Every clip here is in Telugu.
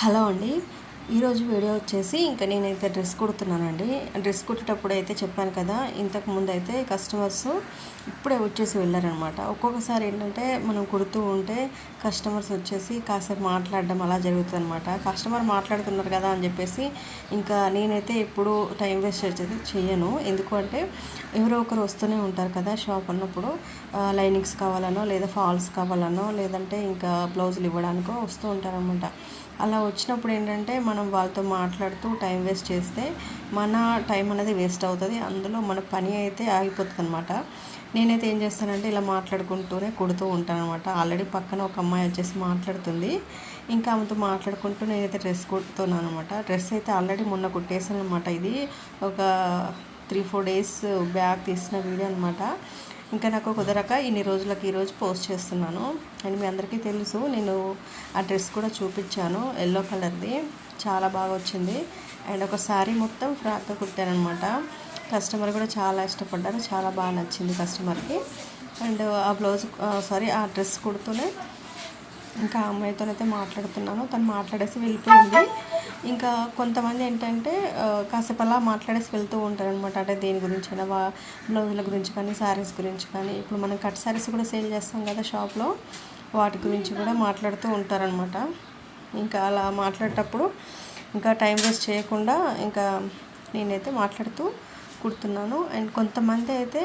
హలో అండి. ఈరోజు వీడియో వచ్చేసి ఇంకా నేనైతే డ్రెస్ కుడుతున్నానండి. డ్రెస్ కుట్టేటప్పుడు అయితే చెప్పాను కదా ఇంతకు ముందు అయితే కస్టమర్స్ ఇప్పుడే వచ్చేసి వెళ్ళారనమాట. ఒక్కొక్కసారి ఏంటంటే మనం కుడుతూ ఉంటే కస్టమర్స్ వచ్చేసి కాసేపు మాట్లాడడం అలా జరుగుతుంది అనమాట కస్టమర్ మాట్లాడుతున్నారు కదా అని చెప్పేసి ఇంకా నేనైతే ఎప్పుడు టైం వేస్ట్ చేసేది చేయను. ఎందుకంటే ఎవరో ఒకరు వస్తూనే ఉంటారు కదా షాప్ అన్నప్పుడు. లైనింగ్స్ కావాలనో లేదా ఫాల్స్ కావాలనో లేదంటే ఇంకా బ్లౌజులు ఇవ్వడానికో వస్తూ ఉంటారనమాట. అలా వచ్చినప్పుడు ఏంటంటే మనం వాళ్ళతో మాట్లాడుతూ టైం వేస్ట్ చేస్తే మన టైం అనేది వేస్ట్ అవుతుంది అందులో మన పని అయితే ఆగిపోతుంది అనమాట నేనైతే ఏం చేస్తానంటే ఇలా మాట్లాడుకుంటూనే కుడుతూ ఉంటాను అనమాట ఆల్రెడీ పక్కన ఒక అమ్మాయి వచ్చేసి మాట్లాడుతుంది. ఇంకా ఆమెతో మాట్లాడుకుంటూ నేనైతే డ్రెస్ కుడుతున్నాను అనమాట డ్రెస్ అయితే ఆల్రెడీ మొన్న కుట్టేసాను అనమాట ఇది ఒక త్రీ ఫోర్ డేస్ బ్యాక్ తీసిన వీడియో అనమాట ఇంకా నాకు కుదరక ఇన్ని రోజులకు ఈరోజు పోస్ట్ చేస్తున్నాను. అండ్ మీ అందరికీ తెలుసు నేను ఆ డ్రెస్ కూడా చూపించాను ఎల్లో కలర్ది. చాలా బాగా వచ్చింది. అండ్ ఒక శారీ మొత్తం ఫ్రాక్గా కుట్టానమాట కస్టమర్ కూడా చాలా ఇష్టపడ్డారు చాలా బాగా నచ్చింది కస్టమర్కి. అండ్ ఆ బ్లౌజ్ సారీ ఆ డ్రెస్ కుడుతూనే ఇంకా అమ్మాయితోనైతే మాట్లాడుతున్నాను. తను మాట్లాడేసి వెళ్ళిపోయింది. ఇంకా కొంతమంది ఏంటంటే కాసేపు అలా మాట్లాడేసి వెళ్తూ ఉంటారు అనమాట అంటే దేని గురించి అయినా బ్లౌజుల గురించి కానీ శారీస్ గురించి కానీ. ఇప్పుడు మనం కట్ శారీస్ కూడా సేల్ చేస్తాం కదా షాప్లో వాటి గురించి కూడా మాట్లాడుతూ ఉంటారనమాట ఇంకా అలా మాట్లాడేటప్పుడు ఇంకా టైం వేస్ట్ చేయకుండా ఇంకా నేనైతే మాట్లాడుతూ కుడుతున్నాను అండ్ కొంతమంది అయితే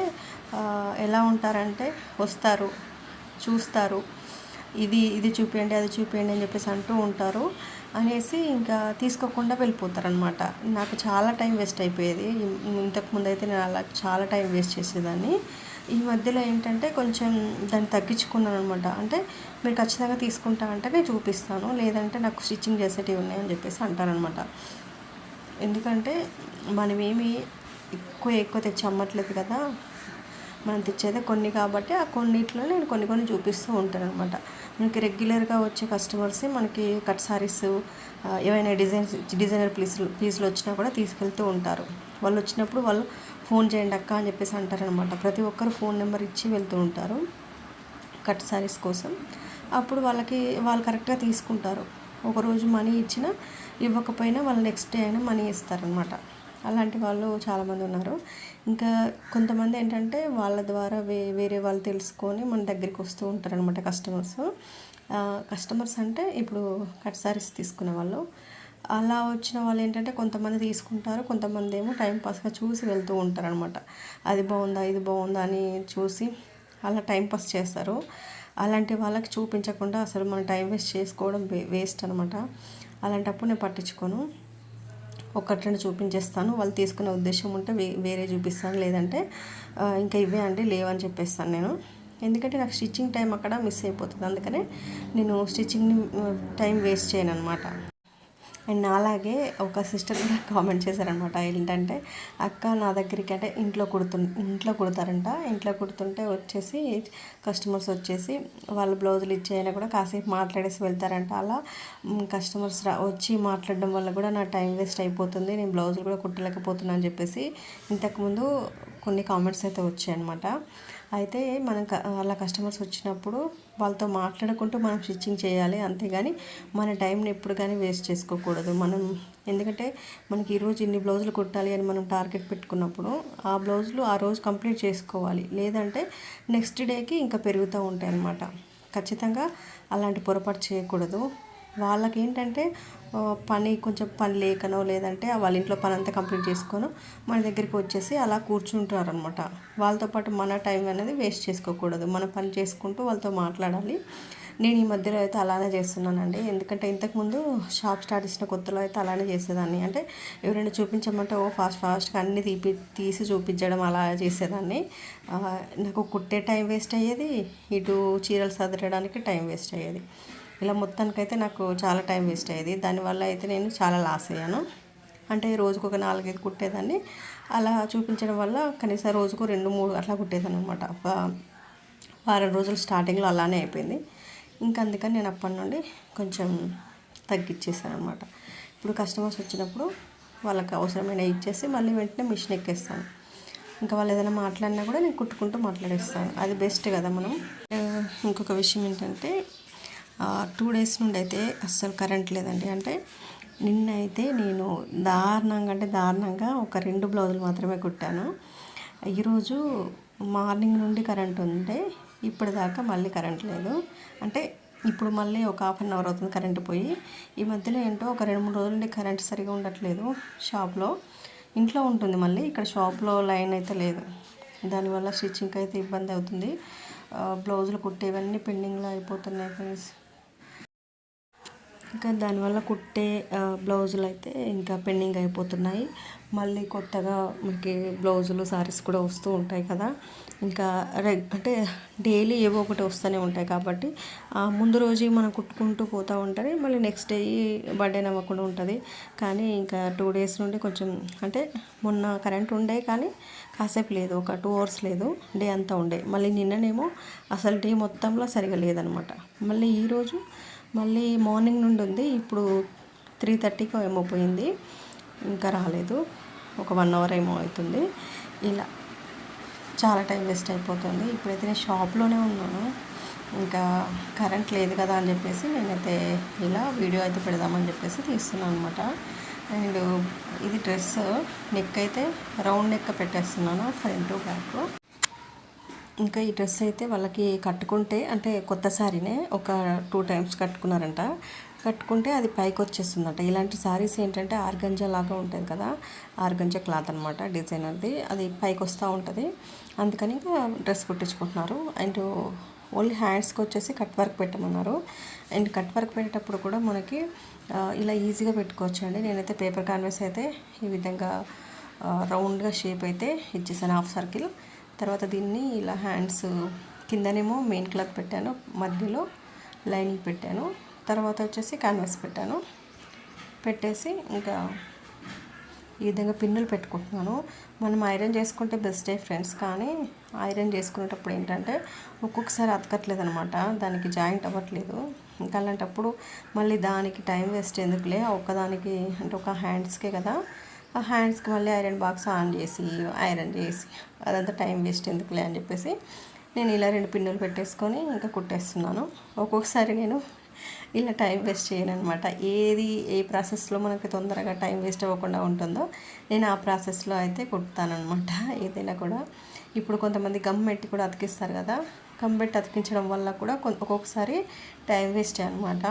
ఎలా ఉంటారంటే వస్తారు చూస్తారు. ఇది ఇది చూపించండి అది చూపించండి అని చెప్పేసి అంటూ ఉంటారు. అనేసి ఇంకా తీసుకోకుండా వెళ్ళిపోతారనమాట నాకు చాలా టైం వేస్ట్ అయిపోయేది. ఇంతకుముందు అయితే నేను అలా చాలా టైం వేస్ట్ చేసేదాన్ని. ఈ మధ్యలో ఏంటంటే కొంచెం దాన్ని తగ్గించుకున్నాను అనమాట అంటే మీరు ఖచ్చితంగా తీసుకుంటా అంటే నేను చూపిస్తాను. లేదంటే నాకు స్టిచ్చింగ్ చేసేటివి ఉన్నాయని చెప్పేసి అంటారనమాట ఎందుకంటే మనమేమి ఎక్కువ ఎక్కువ తెచ్చి అమ్మట్లేదు కదా. మనం తెచ్చేదే కొన్ని కాబట్టి ఆ కొన్నిట్లో నేను కొన్ని కొన్ని చూపిస్తూ ఉంటాను అనమాట మనకి రెగ్యులర్గా వచ్చే కస్టమర్స్ మనకి కట్ సారీస్ ఏవైనా డిజైన్స్ డిజైనర్ పీసులు పీసులు వచ్చినా కూడా తీసుకెళ్తూ ఉంటారు. వాళ్ళు వచ్చినప్పుడు వాళ్ళు ఫోన్ చేయండి అక్క అని చెప్పేసి అంటారనమాట ప్రతి ఒక్కరు ఫోన్ నెంబర్ ఇచ్చి వెళ్తూ ఉంటారు కట్ సారీస్ కోసం. అప్పుడు వాళ్ళకి వాళ్ళు కరెక్ట్గా తీసుకుంటారు. ఒకరోజు మనీ ఇచ్చినా ఇవ్వకపోయినా వాళ్ళు నెక్స్ట్ డే అయినా మనీ ఇస్తారనమాట అలాంటి వాళ్ళు చాలామంది ఉన్నారు. ఇంకా కొంతమంది ఏంటంటే వాళ్ళ ద్వారా వే వేరే వాళ్ళు తెలుసుకొని మన దగ్గరికి వస్తూ ఉంటారు అనమాట కస్టమర్స్ కస్టమర్స్ అంటే ఇప్పుడు కట్ సారీస్ తీసుకునే వాళ్ళు. అలా వచ్చిన వాళ్ళు ఏంటంటే కొంతమంది తీసుకుంటారు కొంతమంది ఏమో టైంపాస్గా చూసి వెళ్తూ ఉంటారు అనమాట అది బాగుందా ఇది బాగుందా అని చూసి అలా టైంపాస్ చేస్తారు. అలాంటి వాళ్ళకి చూపించకుండా అసలు మనం టైం వేస్ట్ చేసుకోవడం వేస్ట్ అనమాట అలాంటప్పుడు నేను పట్టించుకోను. ఒకటి రెండు చూపించేస్తాను. వాళ్ళు తీసుకునే ఉద్దేశం ఉంటే వేరే చూపిస్తాను. లేదంటే ఇంకా ఇవే అండి లేవని చెప్పేస్తాను నేను. ఎందుకంటే నాకు స్టిచ్చింగ్ టైం అక్కడ మిస్ అయిపోతుంది. అందుకనే నేను స్టిచ్చింగ్ని టైం వేస్ట్ చేయను అనమాట అండ్ అలాగే ఒక సిస్టర్ కూడా కామెంట్ చేశారనమాట ఏంటంటే అక్క నా దగ్గరికి అంటే ఇంట్లో కుడుతు ఇంట్లో కుడతారంట. ఇంట్లో కుడుతుంటే వచ్చేసి కస్టమర్స్ వచ్చేసి వాళ్ళు బ్లౌజులు ఇచ్చేయైనా కూడా కాసేపు మాట్లాడేసి వెళ్తారంట. అలా కస్టమర్స్ రా వచ్చి మాట్లాడడం వల్ల కూడా నా టైం వేస్ట్ అయిపోతుంది. నేను బ్లౌజులు కూడా కుట్టలేకపోతున్నాను అని చెప్పేసి ఇంతకుముందు కొన్ని కామెంట్స్ అయితే వచ్చాయి అనమాట అయితే మనం అలా కస్టమర్స్ వచ్చినప్పుడు వాళ్ళతో మాట్లాడుకుంటూ మనం స్టిచ్చింగ్ చేయాలి అంతేగాని మన టైంని ఎప్పుడు కానీ వేస్ట్ చేసుకోకూడదు. మనం ఎందుకంటే మనకి ఈరోజు ఇన్ని బ్లౌజులు కుట్టాలి అని మనం టార్గెట్ పెట్టుకున్నప్పుడు ఆ బ్లౌజులు ఆ రోజు కంప్లీట్ చేసుకోవాలి. లేదంటే నెక్స్ట్ డేకి ఇంకా పెరుగుతూ ఉంటాయి అన్నమాట ఖచ్చితంగా అలాంటి పొరపాటు చేయకూడదు. వాళ్ళకి ఏంటంటే పని కొంచెం పని లేకనో లేదంటే వాళ్ళ ఇంట్లో పని అంతా కంప్లీట్ చేసుకోను. మన దగ్గరికి వచ్చేసి అలా కూర్చుంటారు అనమాట వాళ్ళతో పాటు మన టైం అనేది వేస్ట్ చేసుకోకూడదు. మన పని చేసుకుంటూ వాళ్ళతో మాట్లాడాలి. నేను ఈ మధ్యలో అయితే అలానే చేస్తున్నానండి. ఎందుకంటే ఇంతకుముందు షాప్ స్టార్ట్ చేసిన కొత్తలో అయితే అలానే చేసేదాన్ని. అంటే ఎవరైనా చూపించమంటే ఓ ఫాస్ట్ ఫాస్ట్గా అన్ని తీపి తీసి చూపించడం అలా చేసేదాన్ని. నాకు కుట్టే టైం వేస్ట్ అయ్యేది ఇటు చీరలు సదరడానికి టైం వేస్ట్ అయ్యేది. ఇలా మొత్తానికైతే నాకు చాలా టైం వేస్ట్ అయ్యేది. దానివల్ల అయితే నేను చాలా లాస్ అయ్యాను. అంటే రోజుకు ఒక నాలుగైదు కుట్టేదాన్ని. అలా చూపించడం వల్ల కనీసం రోజుకు రెండు మూడు అట్లా కుట్టేదాన్ని అనమాట వారం రోజులు స్టార్టింగ్లో అలానే అయిపోయింది. ఇంకా అందుకని నేను అప్పటి నుండి కొంచెం తగ్గించేసాను అనమాట ఇప్పుడు కస్టమర్స్ వచ్చినప్పుడు వాళ్ళకి అవసరమైన ఇచ్చేసి మళ్ళీ వెంటనే మిషన్ ఎక్కేస్తాను. ఇంకా వాళ్ళు ఏదైనా మాట్లాడినా కూడా నేను కుట్టుకుంటూ మాట్లాడేస్తాను. అది బెస్ట్ కదా మనం. ఇంకొక విషయం ఏంటంటే టూ డేస్ నుండి అయితే అస్సలు కరెంట్ లేదండి. అంటే నిన్న అయితే నేను దారుణంగా అంటే దారుణంగా ఒక రెండు బ్లౌజులు మాత్రమే కుట్టాను. ఈరోజు మార్నింగ్ నుండి కరెంట్ ఉంటే ఇప్పటిదాకా మళ్ళీ కరెంట్ లేదు. అంటే ఇప్పుడు మళ్ళీ ఒక హాఫ్ అన్ అవర్ అవుతుంది కరెంట్ పోయి. ఈ మధ్యలో ఏంటో ఒక రెండు మూడు రోజుల నుండి కరెంట్ సరిగా ఉండట్లేదు షాప్లో. ఇంట్లో ఉంటుంది మళ్ళీ ఇక్కడ షాప్లో లైన్ అయితే లేదు. దానివల్ల స్టిచ్చింగ్కి అయితే ఇబ్బంది అవుతుంది. బ్లౌజులు కుట్టేవన్నీ పెండింగ్లో అయిపోతున్నాయి ఫ్రెండ్స్. ఇంకా దానివల్ల కుట్టే బ్లౌజులు అయితే ఇంకా పెండింగ్ అయిపోతున్నాయి. మళ్ళీ కొత్తగా మనకి బ్లౌజులు సారీస్ కూడా వస్తూ ఉంటాయి కదా. ఇంకా రెగ్ అంటే డైలీ ఏవో ఒకటి వస్తూనే ఉంటాయి కాబట్టి ముందు రోజు మనం కుట్టుకుంటూ పోతూ ఉంటుంది మళ్ళీ నెక్స్ట్ డే బర్త్డే నవ్వకుండా ఉంటుంది. కానీ ఇంకా టూ డేస్ నుండి కొంచెం అంటే మొన్న కరెంట్ ఉండే కానీ కాసేపు లేదు ఒక టూ అవర్స్ లేదు డే అంతా ఉండే. మళ్ళీ నిన్ననేమో అసలు డే మొత్తంలో సరిగా లేదనమాట. మళ్ళీ ఈరోజు మళ్ళీ మార్నింగ్ నుండి ఉంది. ఇప్పుడు త్రీ థర్టీకి ఏమో పోయింది. ఇంకా రాలేదు. ఒక వన్ అవర్ ఏమో అవుతుంది. ఇలా చాలా టైం వేస్ట్ అయిపోతుంది. ఇప్పుడైతే నేను షాప్లోనే ఉన్నాను. ఇంకా కరెంట్ లేదు కదా అని చెప్పేసి నేనైతే ఇలా వీడియో అయితే పెడదామని చెప్పేసి తీస్తున్నాను అనమాట అండ్ ఇది డ్రెస్ నెక్ అయితే రౌండ్ నెక్ పెట్టేస్తున్నాను ఫ్రంట్ బ్యాక్. ఇంకా ఈ డ్రెస్ అయితే వాళ్ళకి కట్టుకుంటే అంటే కొత్త శారీనే ఒక టూ టైమ్స్ కట్టుకున్నారంట. కట్టుకుంటే అది పైకి వచ్చేస్తుందంట. ఇలాంటి శారీస్ ఏంటంటే ఆర్గంజా లాగా ఉంటుంది కదా ఆర్గంజా క్లాత్ అనమాట డిజైనర్ది అది. పైకి వస్తూ ఉంటుంది. అందుకని ఇంకా డ్రెస్ కుట్టించుకుంటున్నారు. అండ్ ఓన్లీ హ్యాండ్స్కి వచ్చేసి కట్ వర్క్ పెట్టమన్నారు. అండ్ కట్ వర్క్ పెట్టేటప్పుడు కూడా మనకి ఇలా ఈజీగా పెట్టుకోవచ్చు అండి నేనైతే పేపర్ కాన్వెస్ అయితే ఈ విధంగా రౌండ్గా షేప్ అయితే ఇచ్చేసాను. Half circle. తర్వాత దీన్ని ఇలా హ్యాండ్స్ కిందనేమో మెయిన్ క్లాత్ పెట్టాను మధ్యలో లైనింగ్ పెట్టాను. తర్వాత వచ్చేసి క్యాన్వాస్ పెట్టాను. పెట్టేసి ఇంకా ఈ విధంగా పిన్నులు పెట్టుకుంటున్నాను. మనం ఐరన్ చేసుకుంటే బెస్టే ఫ్రెండ్స్ కానీ ఐరన్ చేసుకునేటప్పుడు ఏంటంటే ఒక్కొక్కసారి అతకట్లేదు అనమాట దానికి జాయింట్ అవ్వట్లేదు. ఇంకా అలాంటప్పుడు మళ్ళీ దానికి టైం వేస్ట్ ఎందుకులే? ఒక్కదానికి అంటే ఒక హ్యాండ్స్కే కదా? ఆ హ్యాండ్స్కి మళ్ళీ ఐరన్ బాక్స్ ఆన్ చేసి ఐరన్ చేసి అదంతా టైం వేస్ట్ ఎందుకులే అని చెప్పేసి నేను ఇలా రెండు పిన్నులు పెట్టేసుకొని ఇంకా కుట్టేస్తున్నాను. ఒక్కొక్కసారి నేను ఇలా టైం వేస్ట్ చేయను అనమాట ఏది ఏ ప్రాసెస్లో మనకి తొందరగా టైం వేస్ట్ అవ్వకుండా ఉంటుందో నేను ఆ ప్రాసెస్లో అయితే కుడతానమాట ఏదైనా కూడా. ఇప్పుడు కొంతమంది గమ్ పెట్టి కూడా అతికిస్తారు కదా పెట్టి అతికించడం వల్ల కూడా ఒక్కొక్కసారి టైం వేస్ట్ అనమాట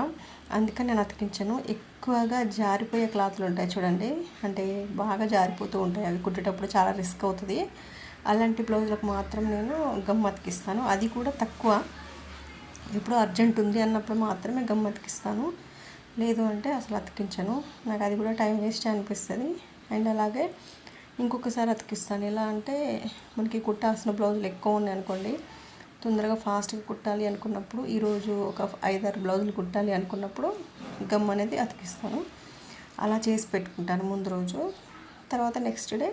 అందుకని నేను అతికించను. ఎక్కువగా జారిపోయే క్లాత్లు ఉంటాయి చూడండి. అంటే బాగా జారిపోతూ ఉంటాయి. అవి కుట్టేటప్పుడు చాలా రిస్క్ అవుతుంది. అలాంటి బ్లౌజులకు మాత్రం నేను గమ్ అతికిస్తాను అది కూడా తక్కువ. ఇప్పుడు అర్జెంట్ ఉంది అన్నప్పుడు మాత్రమే గమ్ అతికిస్తాను లేదు అంటే అసలు అతికించను. నాకు అది కూడా టైం వేస్ట్ అనిపిస్తుంది. అండ్ అలాగే ఇంకొకసారి అతికిస్తాను. ఎలా అంటే మనకి కుట్టాల్సిన బ్లౌజులు ఎక్కువ ఉన్నాయి అనుకోండి. తొందరగా ఫాస్ట్గా కుట్టాలి అనుకున్నప్పుడు ఈరోజు ఒక ఐదారు బ్లౌజులు కుట్టాలి అనుకున్నప్పుడు గమ్ అనేది అతికిస్తాను. అలా చేసి పెట్టుకుంటాను ముందు రోజు. తర్వాత నెక్స్ట్ డే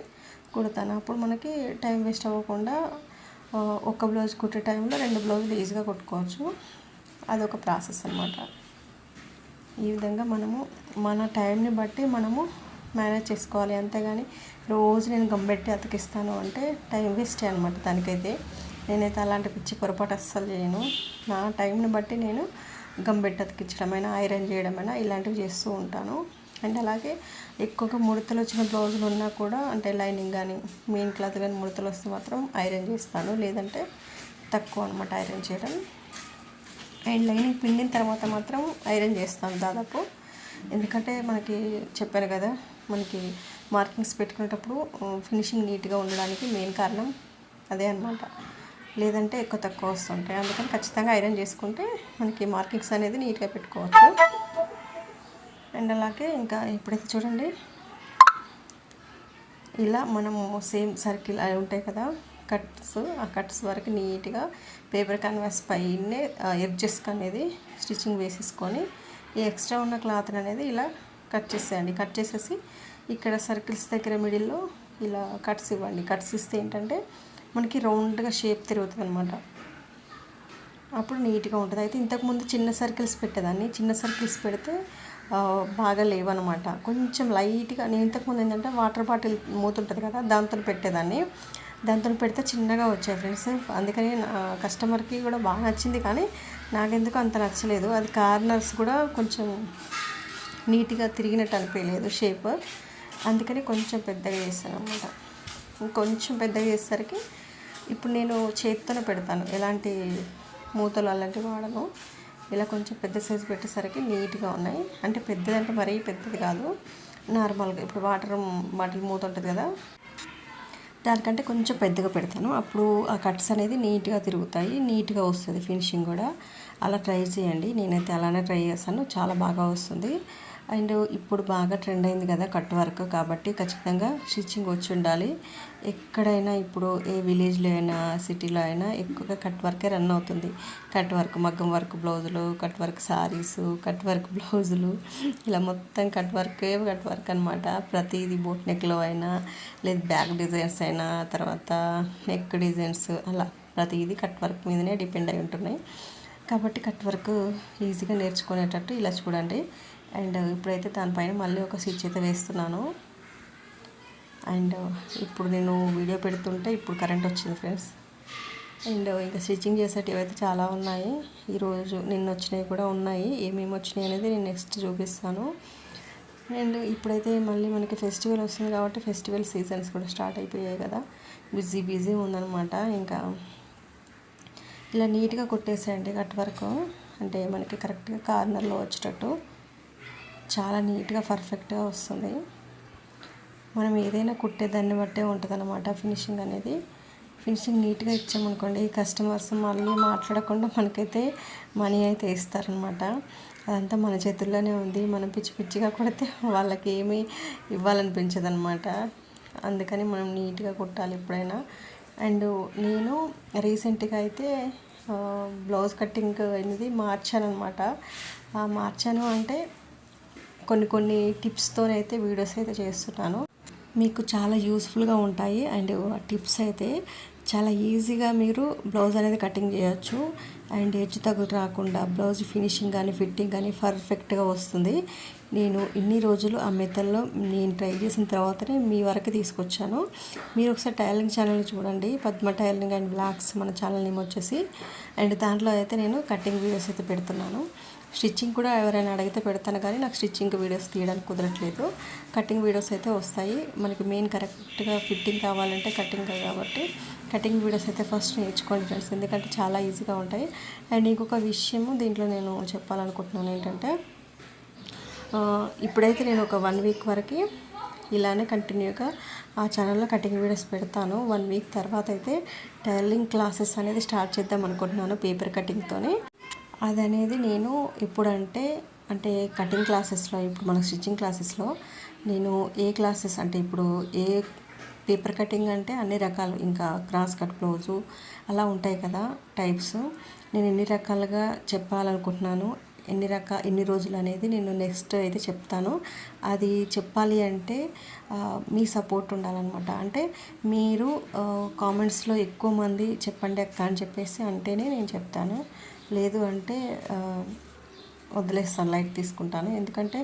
కుడతాను. అప్పుడు మనకి టైం వేస్ట్ అవ్వకుండా ఒక బ్లౌజ్ కుట్టే టైంలో రెండు బ్లౌజులు ఈజీగా కుట్టుకోవచ్చు. అదొక ప్రాసెస్ అనమాట ఈ విధంగా మనము మన టైంని బట్టి మనము మేనేజ్ చేసుకోవాలి. అంతేగాని రోజు నేను గంబెట్టి అతికిస్తాను అంటే టైం వేస్ట్ అనమాట దానికైతే నేనైతే అలాంటి పిచ్చి పొరపాటు అస్సలు చేయను. నా టైంని బట్టి నేను గంబెట్టి అతికించడమైనా ఐరన్ చేయడమైనా ఇలాంటివి చేస్తూ ఉంటాను. అండ్ అలాగే ఎక్కువగా ముడతలు వచ్చిన బ్లౌజులు ఉన్నా కూడా అంటే లైనింగ్ కానీ మెయిన్ క్లాత్ కానీ ముడతలు వస్తే మాత్రం ఐరన్ చేస్తాను. లేదంటే తక్కువ అనమాట ఐరన్ చేయడం. అండ్ లైనింగ్ పిండిన తర్వాత మాత్రం ఐరన్ చేస్తాను దాదాపు. ఎందుకంటే మనకి చెప్పాను కదా మనకి మార్కింగ్స్ పెట్టుకునేటప్పుడు ఫినిషింగ్ నీట్గా ఉండడానికి మెయిన్ కారణం అదే అనమాట లేదంటే ఎక్కువ తక్కువ వస్తుంటాయి. అందుకని ఖచ్చితంగా ఐరన్ చేసుకుంటే మనకి మార్కింగ్స్ అనేది నీట్గా పెట్టుకోవచ్చు. అండ్ అలాగే ఇంకా ఇప్పుడైతే చూడండి ఇలా మనము సేమ్ సర్కిల్ అవి ఉంటాయి కదా కట్స్ ఆ కట్స్ వరకు నీట్గా పేపర్ క్యాన్వాస్ పైనే ఎడ్జెస్ అనేది స్టిచ్చింగ్ వేసేసుకొని ఈ ఎక్స్ట్రా ఉన్న క్లాత్ని అనేది ఇలా కట్ చేసేయండి. కట్ చేసేసి ఇక్కడ సర్కిల్స్ దగ్గర మిడిల్లో ఇలా కట్స్ ఇవ్వండి. కట్స్ ఇస్తే ఏంటంటే మనకి రౌండ్గా షేప్ తిరుగుతుంది అనమాట అప్పుడు నీట్గా ఉంటుంది. అయితే ఇంతకుముందు చిన్న సర్కిల్స్ పెట్టేదాన్ని. చిన్న సర్కిల్స్ పెడితే బాగా లేవనమాట కొంచెం లైట్గా నేను ఇంతకుముందు ఏంటంటే వాటర్ బాటిల్ మూతుంటుంది కదా దాంతో పెట్టేదాన్ని. దాంతో పెడితే చిన్నగా వచ్చాయి ఫ్రెండ్స్. అందుకని నా కస్టమర్కి కూడా బాగా నచ్చింది. కానీ నాకెందుకు అంత నచ్చలేదు. అది కార్నర్స్ కూడా కొంచెం నీట్గా తిరిగినట్టు అనిపించలేదు షేప్. అందుకని కొంచెం పెద్దగా చేస్తాను అనమాట కొంచెం పెద్దగా చేసేసరికి ఇప్పుడు నేను చేతితోనే పెడతాను. ఎలాంటి మూతలు అలాంటివి వాడను. ఇలా కొంచెం పెద్ద సైజు పెట్టేసరికి నీట్గా ఉన్నాయి. అంటే పెద్దదంటే మరీ పెద్దది కాదు. నార్మల్గా ఇప్పుడు వాటర్ బాటిల్ మూత ఉంటుంది కదా. దానికంటే కొంచెం పెద్దగా పెడతాను. అప్పుడు ఆ కట్స్ అనేది నీట్గా తిరుగుతాయి. నీట్గా వస్తుంది ఫినిషింగ్ కూడా. అలా ట్రై చేయండి. నేనైతే అలానే ట్రై చేస్తాను. చాలా బాగా వస్తుంది. అండ్ ఇప్పుడు బాగా ట్రెండ్ అయింది కదా కట్ వర్క్ కాబట్టి ఖచ్చితంగా స్టిచ్చింగ్ వచ్చి ఉండాలి. ఎక్కడైనా ఇప్పుడు ఏ విలేజ్లో అయినా సిటీలో అయినా ఎక్కువగా కట్ వర్కే రన్ అవుతుంది. కట్ వర్క్ మగ్గం వర్క్ బ్లౌజులు cut work saris cut work బ్లౌజులు ఇలా మొత్తం కట్ వర్కే కట్ వర్క్ అనమాట ప్రతిదీ బోట్ నెక్లో అయినా లేదు బ్యాక్ డిజైన్స్ అయినా తర్వాత నెక్ డిజైన్స్ అలా ప్రతిదీ కట్ వర్క్ మీదనే డిపెండ్ అయి ఉంటున్నాయి. కాబట్టి కట్ వర్క్ ఈజీగా నేర్చుకునేటట్టు ఇలా చూడండి. అండ్ ఇప్పుడైతే దానిపైన మళ్ళీ ఒక స్విచ్ అయితే వేస్తున్నాను. అండ్ ఇప్పుడు నేను వీడియో పెడుతుంటే ఇప్పుడు కరెంట్ వచ్చింది ఫ్రెండ్స్. అండ్ ఇంకా స్టిచ్చింగ్ చేసేటివి అయితే చాలా ఉన్నాయి. ఈరోజు నిన్న వచ్చినవి కూడా ఉన్నాయి. ఏమేమి వచ్చినాయి అనేది నేను నెక్స్ట్ చూపిస్తాను. అండ్ ఇప్పుడైతే మళ్ళీ మనకి ఫెస్టివల్ వస్తుంది కాబట్టి ఫెస్టివల్ సీజన్స్ కూడా స్టార్ట్ అయిపోయాయి కదా. బిజీ బిజీ ఉందనమాట ఇంకా ఇలా నీట్గా కొట్టేసేయండి కట్ వరకు. అంటే మనకి కరెక్ట్గా కార్నర్లో వచ్చేటట్టు. చాలా నీట్గా పర్ఫెక్ట్గా వస్తుంది. మనం ఏదైనా కుట్టే దాన్ని బట్టే ఉంటుంది అనమాట ఫినిషింగ్ అనేది. ఫినిషింగ్ నీట్గా ఇచ్చామనుకోండి కస్టమర్స్ మళ్ళీ మాట్లాడకుండా మనకైతే మనీ అయితే ఇస్తారనమాట అదంతా మన చేతుల్లోనే ఉంది. మనం పిచ్చి పిచ్చిగా కొడితే వాళ్ళకి ఏమీ ఇవ్వాలనిపించదు అనమాట అందుకని మనం నీట్గా కుట్టాలి ఎప్పుడైనా. అండ్ నేను రీసెంట్గా అయితే బ్లౌజ్ కటింగ్ అనేది మార్చాను అనమాట మార్చాను అంటే కొన్ని కొన్ని టిప్స్తోనైతే వీడియోస్ అయితే చేస్తున్నాను. మీకు చాలా యూస్ఫుల్గా ఉంటాయి. అండ్ టిప్స్ అయితే చాలా ఈజీగా మీరు బ్లౌజ్ అనేది కటింగ్ చేయొచ్చు. అండ్ ఎడ్జ్ తగులు రాకుండా బ్లౌజ్ ఫినిషింగ్ కానీ ఫిట్టింగ్ కానీ పర్ఫెక్ట్గా వస్తుంది. నేను ఇన్ని రోజులు ఆ మెథడ్లో నేను ట్రై చేసిన తర్వాతనే మీ వరకు తీసుకొచ్చాను. మీరు ఒకసారి టైలరింగ్ ఛానల్ చూడండి. పద్మ టైలరింగ్ అండ్ బ్లాగ్స్ మన ఛానల్ నేమ్ వచ్చేసి. అండ్ దాంట్లో అయితే నేను కటింగ్ వీడియోస్ అయితే పెడుతున్నాను. స్టిచ్చింగ్ కూడా ఎవరైనా అడిగితే పెడతాను కానీ నాకు స్టిచ్చింగ్ వీడియోస్ తీయడానికి కుదరట్లేదు. కటింగ్ వీడియోస్ అయితే వస్తాయి. మనకి మెయిన్ కరెక్ట్గా ఫిట్టింగ్ కావాలంటే కటింగ్ కాబట్టి కటింగ్ వీడియోస్ అయితే ఫస్ట్ నేర్చుకోండి ఫ్రెండ్స్ ఎందుకంటే చాలా ఈజీగా ఉంటాయి. అండ్ ఇంకొక విషయము దీంట్లో నేను చెప్పాలనుకుంటున్నాను ఏంటంటే ఇప్పుడైతే నేను ఒక వన్ వీక్ వరకు ఇలానే కంటిన్యూగా ఆ ఛానల్లో కటింగ్ వీడియోస్ పెడతాను. వన్ వీక్ తర్వాత అయితే టైలరింగ్ క్లాసెస్ అనేది స్టార్ట్ చేద్దాం అనుకుంటున్నాను పేపర్ కటింగ్తోనే. అది అనేది నేను ఇప్పుడంటే అంటే కటింగ్ క్లాసెస్లో ఇప్పుడు మన స్టిచ్చింగ్ క్లాసెస్లో నేను ఏ క్లాసెస్ అంటే ఇప్పుడు ఏ పేపర్ కటింగ్ అంటే అన్ని రకాలు ఇంకా క్రాస్ కట్ క్లోజు అలా ఉంటాయి కదా టైప్స్ నేను ఎన్ని రకాలుగా చెప్పాలనుకుంటున్నాను ఎన్ని రకా ఎన్ని రోజులు అనేది నేను నెక్స్ట్ అయితే చెప్తాను. అది చెప్పాలి అంటే మీ సపోర్ట్ ఉండాలన్నమాట. అంటే మీరు కామెంట్స్లో ఎక్కువ మంది చెప్పండి అక్క అని చెప్పేసి అంటేనే నేను చెప్తాను. లేదు అంటే వదిలేస్తాను లైట్ తీసుకుంటాను. ఎందుకంటే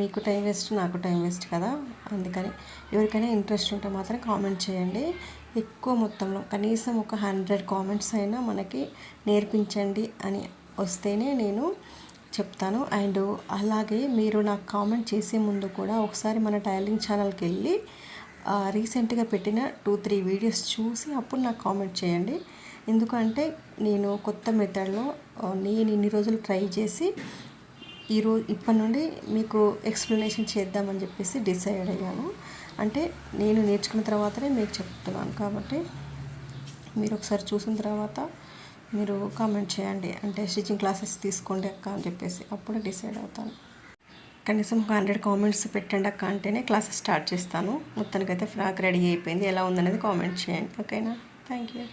మీకు టైం వేస్ట్ నాకు టైం వేస్ట్ కదా. అందుకని ఎవరికైనా ఇంట్రెస్ట్ ఉంటే మాత్రం కామెంట్ చేయండి. ఎక్కువ మొత్తంలో కనీసం ఒక హండ్రెడ్ కామెంట్స్ అయినా మనకి నేర్పించండి అని వస్తేనే నేను చెప్తాను. అండ్ అలాగే మీరు నాకు కామెంట్ చేసే ముందు కూడా ఒకసారి మన టైలింగ్ ఛానల్కి వెళ్ళి రీసెంట్గా పెట్టిన టూ త్రీ వీడియోస్ చూసి అప్పుడు నాకు కామెంట్ చేయండి. ఎందుకంటే నేను కొత్త మెథడ్లో నేను ఇన్ని రోజులు ట్రై చేసి ఈరోజు ఇప్పటి నుండి మీకు ఎక్స్ప్లెనేషన్ చేద్దామని చెప్పేసి డిసైడ్ అయ్యాను. అంటే నేను నేర్చుకున్న తర్వాతనే మీకు చెప్తున్నాను కాబట్టి మీరు ఒకసారి చూసిన తర్వాత మీరు కామెంట్ చేయండి. అంటే స్టిచ్చింగ్ క్లాసెస్ తీసుకోండి అక్క అని చెప్పేసి అప్పుడే డిసైడ్ అవుతాను. కనీసం ఒక హండ్రెడ్ కామెంట్స్ పెట్టండి అక్క అంటేనే క్లాసెస్ స్టార్ట్ చేస్తాను. మొత్తానికైతే ఫ్రాక్ రెడీ అయిపోయింది. ఎలా ఉందనేది కామెంట్ చేయండి. ఓకేనా? Thank you.